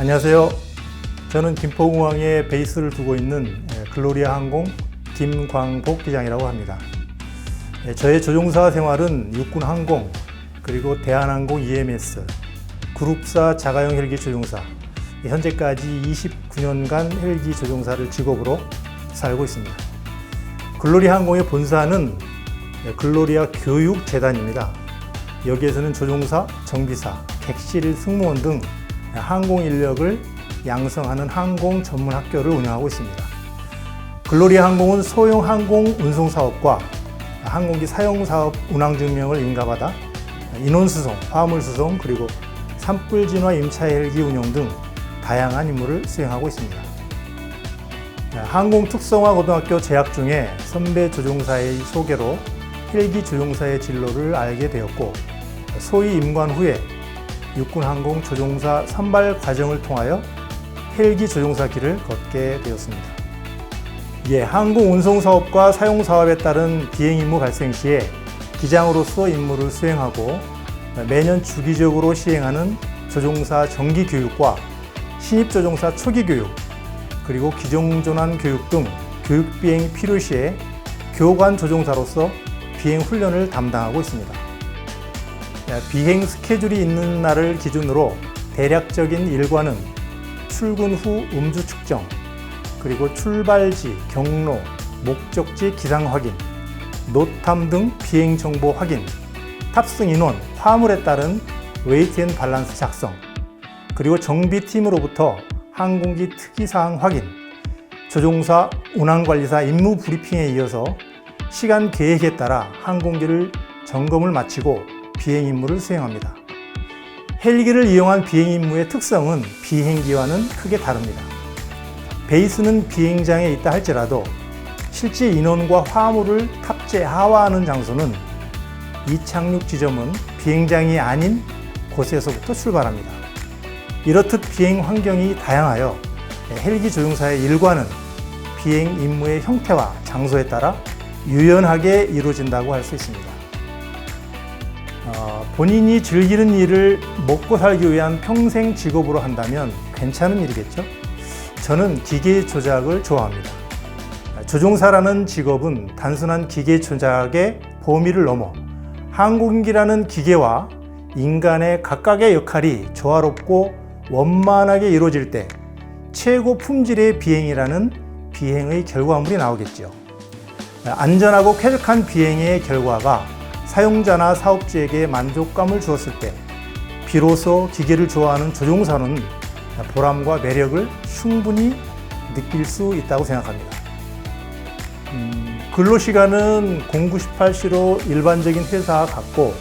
안녕하세요. 저는 김포공항에 베이스를 두고 있는 예, 글로리아 항공 김광복 기장이라고 합니다. 예, 저의 조종사 생활은 육군 항공, 그리고 대한항공 EMS, 그룹사 자가용 헬기 조종사, 예, 현재까지 29년간 헬기 조종사를 직업으로 살고 있습니다. 글로리아 항공의 본사는 예, 글로리아 교육재단입니다. 여기에서는 조종사, 정비사, 객실 승무원 등 항공 인력을 양성하는 항공 전문 학교를 운영하고 있습니다. 글로리아 항공은 소형 항공 운송 사업과 항공기 사용 사업 운항 증명을 인가받아 인원 수송, 화물 수송 그리고 산불 진화 임차 헬기 운영 등 다양한 임무를 수행하고 있습니다. 항공 특성화 고등학교 재학 중에 선배 조종사의 소개로 헬기 조종사의 진로를 알게 되었고 소위 임관 후에 육군 항공 조종사 선발 과정을 통하여 헬기 조종사 길을 걷게 되었습니다. 예, 항공 운송 사업과 사용 사업에 따른 비행 임무 발생 시에 기장으로서 임무를 수행하고 매년 주기적으로 시행하는 조종사 정기 교육과 신입 조종사 초기 교육 그리고 기종전환 교육 등 교육 비행 필요 시에 교관 조종사로서 비행 훈련을 담당하고 있습니다. 비행 스케줄이 있는 날을 기준으로 대략적인 일과는 출근 후 음주 측정, 그리고 출발지, 경로, 목적지 기상 확인, 노탐 등 비행 정보 확인, 탑승 인원, 화물에 따른 웨이트 앤 밸런스 작성, 그리고 정비팀으로부터 항공기 특이사항 확인, 조종사, 운항관리사 임무 브리핑에 이어서 시간 계획에 따라 항공기를 점검을 마치고 비행 임무를 수행합니다. 헬기를 이용한 비행 임무의 특성은 비행기와는 크게 다릅니다. 베이스는 비행장에 있다 할지라도 실제 인원과 화물을 탑재 하와하는 장소는 이착륙 지점은 비행장이 아닌 곳에서부터 출발합니다. 이렇듯 비행 환경이 다양하여 헬기 조종사의 일과는 비행 임무의 형태와 장소에 따라 유연하게 이루어진다고 할 수 있습니다. 어, 본인이 즐기는 일을 먹고 살기 위한 평생 직업으로 한다면 괜찮은 일이겠죠? 저는 기계 조작을 좋아합니다. 조종사라는 직업은 단순한 기계 조작의 범위를 넘어 항공기라는 기계와 인간의 각각의 역할이 조화롭고 원만하게 이루어질 때 최고 품질의 비행이라는 비행의 결과물이 나오겠죠. 안전하고 쾌적한 비행의 결과가 사용자나 사업주에게 만족감을 주었을 때 비로소 기계를 좋아하는 조종사는 보람과 매력을 충분히 느낄 수 있다고 생각합니다. 음, 근로시간은 0918시로 일반적인 회사와 같고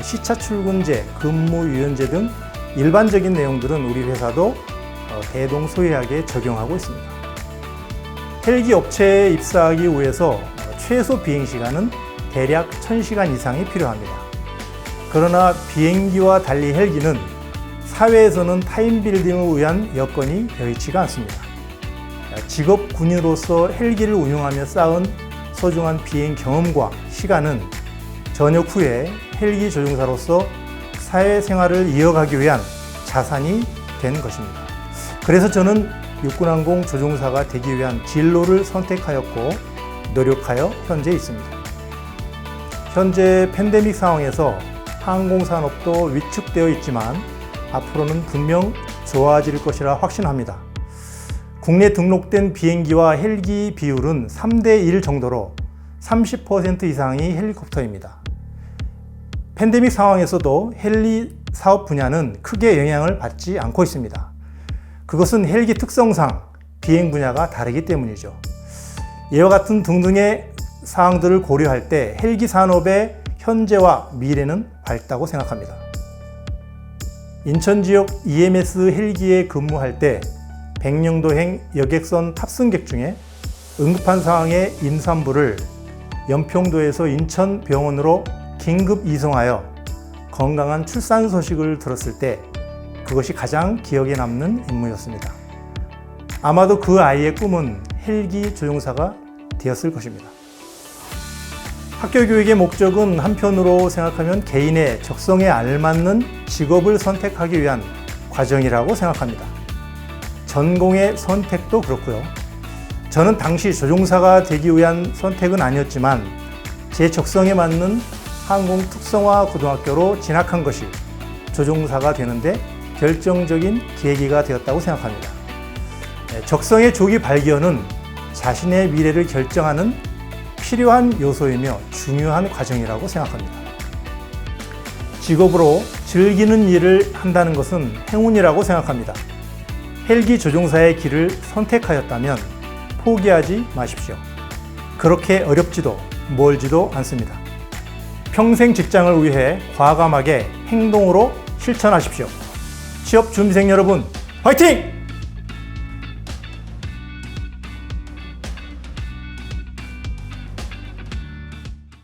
시차 출근제, 근무 유연제 등 일반적인 내용들은 우리 회사도 대동소이하게 적용하고 있습니다. 헬기 업체에 입사하기 위해서 최소 비행 시간은 대략 1000시간 이상이 필요합니다. 그러나 비행기와 달리 헬기는 사회에서는 타임 빌딩을 위한 여건이 여의치가 않습니다. 직업 군인으로서 헬기를 운용하며 쌓은 소중한 비행 경험과 시간은 전역 후에 헬기 조종사로서 사회생활을 이어가기 위한 자산이 된 것입니다. 그래서 저는 육군항공 조종사가 되기 위한 진로를 선택하였고 노력하여 현재 있습니다. 현재 팬데믹 상황에서 항공산업도 위축되어 있지만 앞으로는 분명 좋아질 것이라 확신합니다. 국내 등록된 비행기와 헬기 비율은 3대 1 정도로 30% 이상이 헬리콥터입니다. 팬데믹 상황에서도 헬리 사업 분야는 크게 영향을 받지 않고 있습니다. 그것은 헬기 특성상 비행 분야가 다르기 때문이죠. 이와 같은 등등의 사항들을 고려할 때 헬기 산업의 현재와 미래는 밝다고 생각합니다. 인천 지역 EMS 헬기에 근무할 때 백령도행 여객선 탑승객 중에 응급한 상황에 임산부를 연평도에서 인천 병원으로 긴급 이송하여 건강한 출산 소식을 들었을 때 그것이 가장 기억에 남는 임무였습니다. 아마도 그 아이의 꿈은 헬기 조종사가 되었을 것입니다. 학교 교육의 목적은 한편으로 생각하면 개인의 적성에 알맞는 직업을 선택하기 위한 과정이라고 생각합니다. 전공의 선택도 그렇고요. 저는 당시 조종사가 되기 위한 선택은 아니었지만 제 적성에 맞는 항공 특성화 고등학교로 진학한 것이 조종사가 되는데 결정적인 계기가 되었다고 생각합니다. 네, 적성의 조기 발견은 자신의 미래를 결정하는 필요한 요소이며 중요한 과정이라고 생각합니다. 직업으로 즐기는 일을 한다는 것은 행운이라고 생각합니다. 헬기 조종사의 길을 선택하였다면 포기하지 마십시오. 그렇게 어렵지도 멀지도 않습니다. 평생 직장을 위해 과감하게 행동으로 실천하십시오. 취업 준비생 여러분, 화이팅!